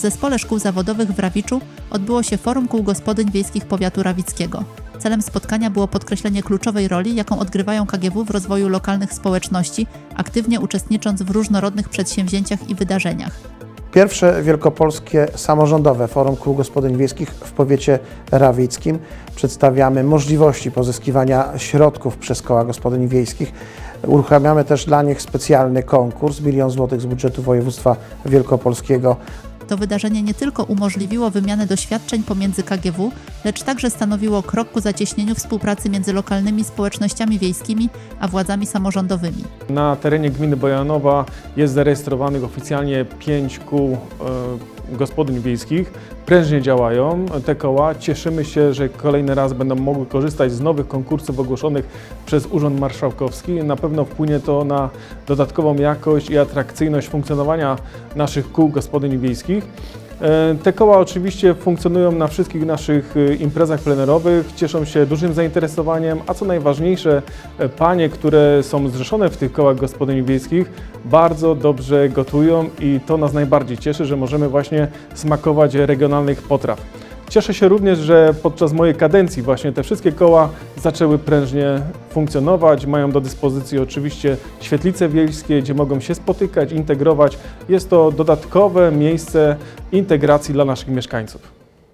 Zespole Szkół Zawodowych w Rawiczu odbyło się Forum Kół Gospodyń Wiejskich Powiatu Rawickiego. Celem spotkania było podkreślenie kluczowej roli, jaką odgrywają KGW w rozwoju lokalnych społeczności, aktywnie uczestnicząc w różnorodnych przedsięwzięciach i wydarzeniach. Pierwsze wielkopolskie samorządowe Forum Kół Gospodyń Wiejskich w powiecie rawickim. Przedstawiamy możliwości pozyskiwania środków przez koła gospodyń wiejskich. Uruchamiamy też dla nich specjalny konkurs, milion złotych z budżetu województwa wielkopolskiego. To wydarzenie nie tylko umożliwiło wymianę doświadczeń pomiędzy KGW, lecz także stanowiło krok ku zacieśnieniu współpracy między lokalnymi społecznościami wiejskimi a władzami samorządowymi. Na terenie gminy Bojanowa jest zarejestrowanych oficjalnie pięć kół e, gospodyń wiejskich. Prężnie działają te koła. Cieszymy się, że kolejny raz będą mogły korzystać z nowych konkursów ogłoszonych przez Urząd Marszałkowski. Na pewno wpłynie to na dodatkową jakość i atrakcyjność funkcjonowania naszych kół gospodyń wiejskich. E, Te koła oczywiście funkcjonują na wszystkich naszych e, imprezach plenerowych, cieszą się dużym zainteresowaniem, a co najważniejsze, e, panie, które są zrzeszone w tych kołach gospodyń wiejskich, bardzo dobrze gotują i to nas najbardziej cieszy, że możemy właśnie smakować regionalnych potraw. Cieszę się również, że podczas mojej kadencji właśnie te wszystkie koła zaczęły prężnie funkcjonować. Mają do dyspozycji oczywiście świetlice wiejskie, gdzie mogą się spotykać, integrować. Jest to dodatkowe miejsce integracji dla naszych mieszkańców.